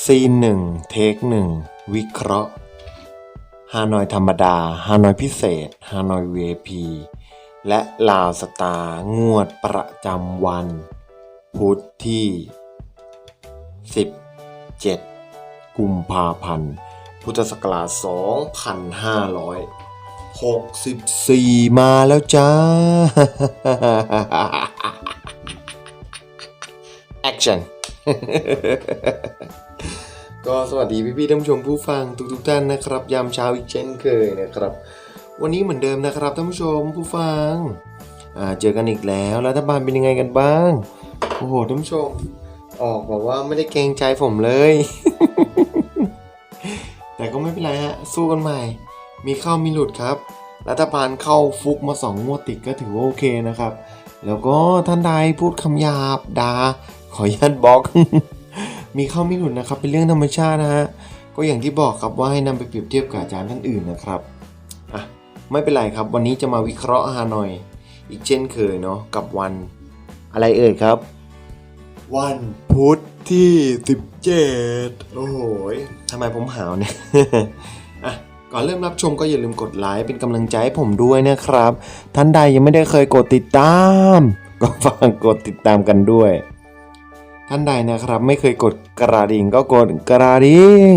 ซีนหนึ่งเทคหนึ่งวิเคราะห์ ฮานอยธรรมดา ฮานอยพิเศษ ฮานอย VIP และลาวสตาร์งวดประจำวัน พุธที่ 17 กุมภาพันธ์ พุทธศักราช 2564 มาแล้วจ้า Action ก็สวัสดีพี่ๆท่านผู้ชมผู้ฟังทุกๆท่านนะครับ ยามเช้าอีกเช่นเคยนะครับ วันนี้เหมือนเดิมนะครับท่านผู้ชมผู้ฟังเจอกันอีกแล้วรัฐบาลเป็นยังไงกันบ้างโอ้โหท่านผู้ชม ออกบอกว่าไม่ได้เกรงใจผมเลย แต่ก็ไม่เป็นไรฮะสู้กันใหม่ มีเข้ามีหลุดครับ รัฐบาลเข้าฟุกมาสองงวดติดก็ถือว่าโอเคนะครับ แล้วก็ท่านใดพูดคำหยาบดา ขออนุญาตบล็อก มีเข้ามีหลุดนะครับ เป็นเรื่องธรรมชาตินะฮะ ก็อย่างที่บอกครับว่าให้นำไปเปรียบเทียบกับอาจารย์ท่านอื่นนะครับ อะ ไม่เป็นไรครับ วันนี้จะมาวิเคราะห์ฮานอย อีกเช่นเคยเนาะ กับวัน อะไรเอ่ยครับ วันพุธที่ 17 โอ้โหทำไมผมหาวเนี่ยอะก่อนเริ่มรับชมก็อย่าลืมกดไลค์เป็นกำลังใจให้ผมด้วยนะครับ ท่านใดยังไม่ได้เคยกดติดตาม ก็ฝากกดติดตามกันด้วย ท่านใดนะครับ ไม่เคยกดกระดิ่งก็กดกระดิ่ง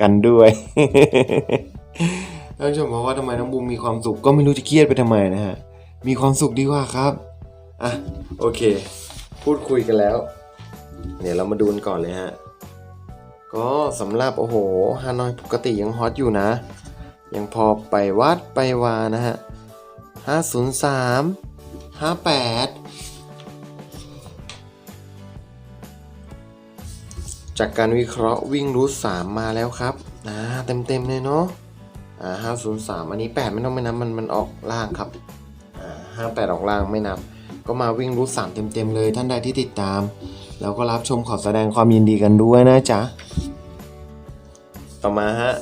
กันด้วยท่านผู้ชมบอกว่าทำไมน้องบูมมีความสุขก็ไม่รู้จะเครียดไปทำไมนะฮะมีความสุขดีกว่าครับอะโอเค พูดคุยกันแล้ว เดี๋ยวเรามาดูกันก่อนเลยฮะก็สำหรับโอ้โหฮานอยปกติยังฮอตอยู่นะ ยังพอไปวัดไปวานะฮะ503 58 จากการวิเคราะห์วิ่งรูท3มาแล้วครับอ่าเต็มเต็มๆเลยเนาะอ่า503อันนี้8ไม่ต้องไม่นับมันมันออกล่างครับอ่า58ออกล่างไม่นับ ก็มาวิ่งรูท3เต็มเต็มๆเลยท่านใดที่ติดตาม แล้วก็รับชมขอแสดงความยินดีกันด้วยนะจ๊ะ ต่อมาฮะ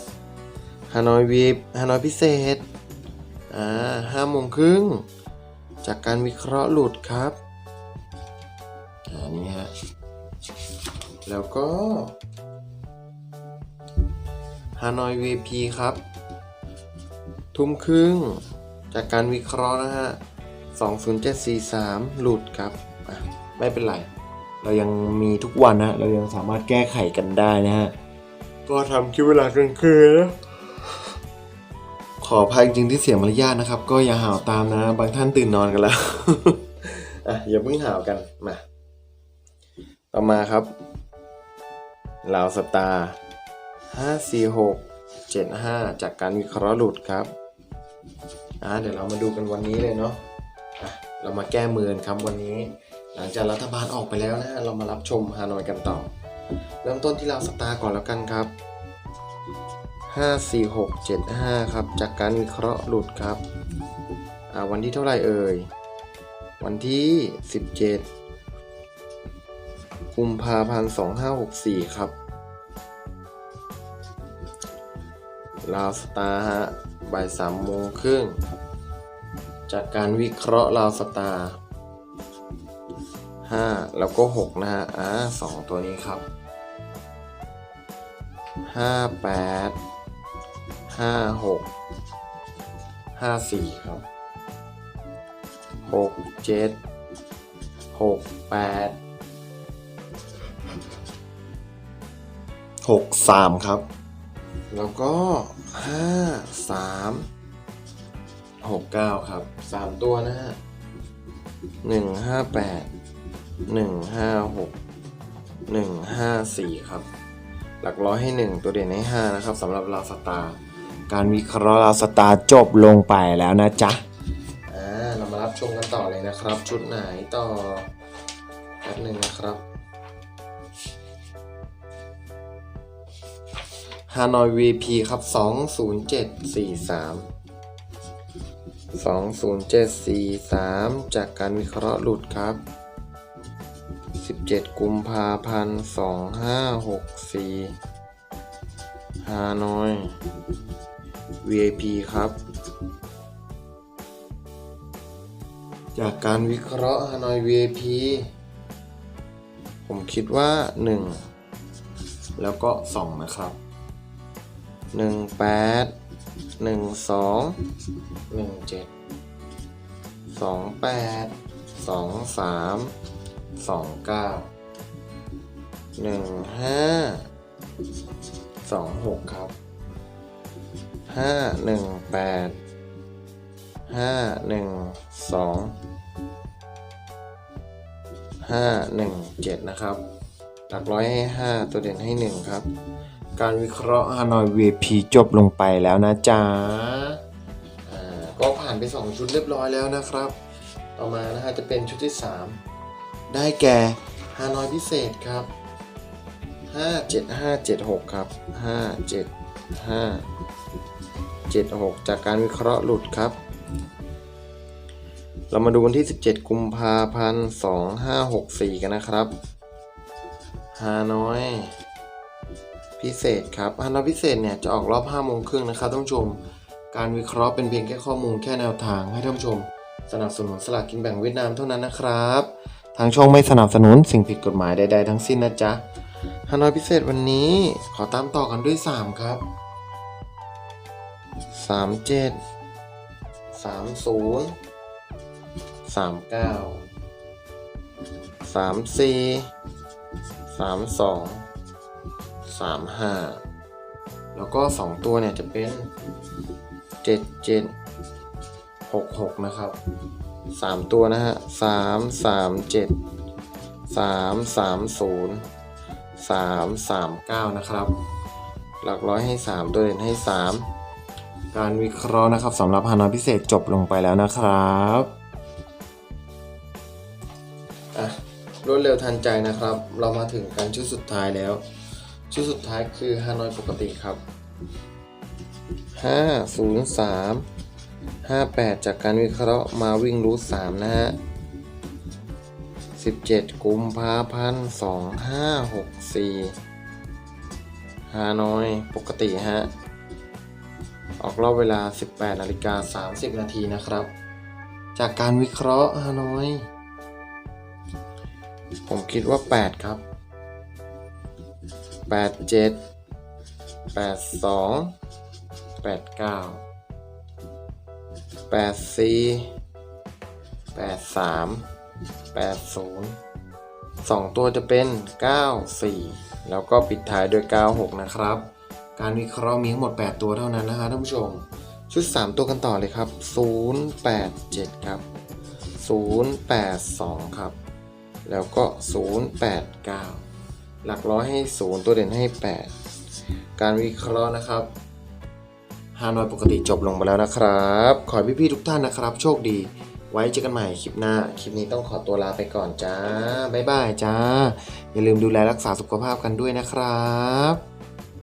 ฮานอยวีฮานอยพิเศษอ่าห้าโมงครึ่งจากการวิเคราะห์หลุดครับอ่านี่ฮะ แล้วก็ฮานอย VP ครับ ทุ่มครึ่ง จากการวิเคราะห์นะฮะ 20743 หลุดครับอะไม่เป็นไร เรายังมีทุกวันนะ เรายังสามารถแก้ไขกันได้นะฮะ ก็ทำคลิปเวลากลางคืนนะขออภัยจริงๆที่เสียมารยาทนะครับ ก็อย่าห่าวตามนะ บางท่านตื่นนอนกันแล้ว อะอย่าเพิ่งห่าวกัน มา ต่อมาครับ ลาวสตาร์ห้าสี่หกเจ็ดห้าจากการวิเคราะห์หลุดครับอ่าเดี๋ยวเรามาดูกันวันนี้เลยเนาะอะเรามาแก้มือนครับวันนี้ หลังจากรัฐบาลออกไปแล้วนะฮะเรามารับชมฮานอยกันต่อ เริ่มต้นที่ลาวสตาร์ก่อนแล้วกันครับห้าสี่หกเจ็ดห้าครับ จากการวิเคราะห์หลุดครับอ่าวันที่เท่าไหร่เอ่ย วันที่สิบเจ็ด กุมภาพันธ์สองห้าหกสี่ครับ ลาวสตาร์ฮะ บ่ายสามโมงครึ่ง จากการวิเคราะห์ลาวสตาร์ห้าแล้วก็หกนะฮะ อ่าสองตัวนี้ครับห้าแปดห้าหกห้าสี่ครับหกเจ็ดหกแปด หกสามครับ แล้วก็ห้าสามหกเก้าครับสามตัวนะฮะหนึ่งห้าแปดหนึ่งห้าหกหนึ่งห้าสี่ครับ หลักร้อยให้หนึ่งตัวเด่นให้ห้านะครับสำหรับลาวสตาร์การวิเคราะห์ลาวสตาร์จบลงไปแล้วนะจ๊ะอ่าเรามารับชมกันต่อเลยนะครับ ชุดไหนต่อแป๊บหนึ่งนะครับ ฮานอย VP ครับ20743 20743จากการวิเคราะห์หลุดครับ17กุมภาพันธ์2564ฮานอย VIP ครับ จากการวิเคราะห์ฮานอย VIP ผมคิดว่า 1 แล้วก็สองนะครับ หนึ่งแปดหนึ่งสองหนึ่งเจ็ดสองแปดสองสามสองเก้าหนึ่งห้าสองหกครับห้าหนึ่งแปดห้าหนึ่งสองห้าหนึ่งเจ็ดนะครับ หลักร้อยให้ห้าตัวเด่นให้หนึ่งครับ การวิเคราะห์ฮานอย VP จบลงไปแล้วนะจ๊ะอ่าก็ผ่านไป 2 ชุดเรียบร้อยแล้วนะครับ ต่อมานะฮะจะเป็นชุดที่ 3 ได้แก่ฮานอยพิเศษครับ 57576 ครับ 57576 จากการวิเคราะห์หลุดครับ เรามาดูวันที่ 17 กุมภาพันธ์ 2564 กันนะครับฮานอย พิเศษครับฮานอยพิเศษเนี่ยจะออกรอบ5โมงครึ่งนะครับท่านผู้ชม การวิเคราะห์เป็นเพียงแค่ข้อมูลแค่แนวทางให้ท่านผู้ชม สนับสนุนสลากกินแบ่งเวียดนามเท่านั้นนะครับ ทางช่องไม่สนับสนุนสิ่งผิดกฎหมายใดๆทั้งสิ้นนะจ๊ะฮานอยพิเศษวันนี้ขอตามต่อกันด้วย 3 ครับ 37 30 39 34สาม สามห้าแล้วก็สองตัวเนี่ยจะเป็นเจ็ดเจ็ดหกหกนะครับสามตัวนะฮะสามสามเจ็ดสามสามศูนย์สามสามเก้านะครับ หลักร้อยให้สามตัวเด่นให้สามการวิเคราะห์นะครับสำหรับฮานอยพิเศษจบลงไปแล้วนะครับอะรวดเร็วทันใจนะครับ เรามาถึงกันชุดสุดท้ายแล้ว ชุดสุดท้ายคือฮานอยปกติครับ 503 58 จากการวิเคราะห์มาวิ่งรูท3นะฮะ 17 กุมภาพันธ์ 2564 ฮานอยปกติฮะ ออกรอบเวลา 18นาฬิกา30 นาทีนะครับ จากการวิเคราะห์ฮานอย ผมคิดว่า 8 ครับ 8 7 8 2 8 9 8 4 8 3 8 0 2ตัวจะเป็น 9 4 แล้วก็ปิดท้ายด้วย 9 6 นะครับ การวิเคราะห์มีทั้งหมด 8 ตัวเท่านั้นนะฮะท่านผู้ชม ชุด 3 ตัวกันต่อเลยครับ 0 8 7 ครับ 0 8 2 ครับ แล้วก็ 089 หลักร้อยให้ 0 ตัวเด่นให้ 8 การวิเคราะห์นะครับฮานอยปกติจบลงไปแล้วนะครับ ขอพี่ๆทุกท่านนะครับ โชคดี ไว้เจอกันใหม่คลิปหน้า คลิปนี้ต้องขอตัวลาไปก่อนจ้า บ๊ายบายจ้า อย่าลืมดูแลรักษาสุขภาพกันด้วยนะครับ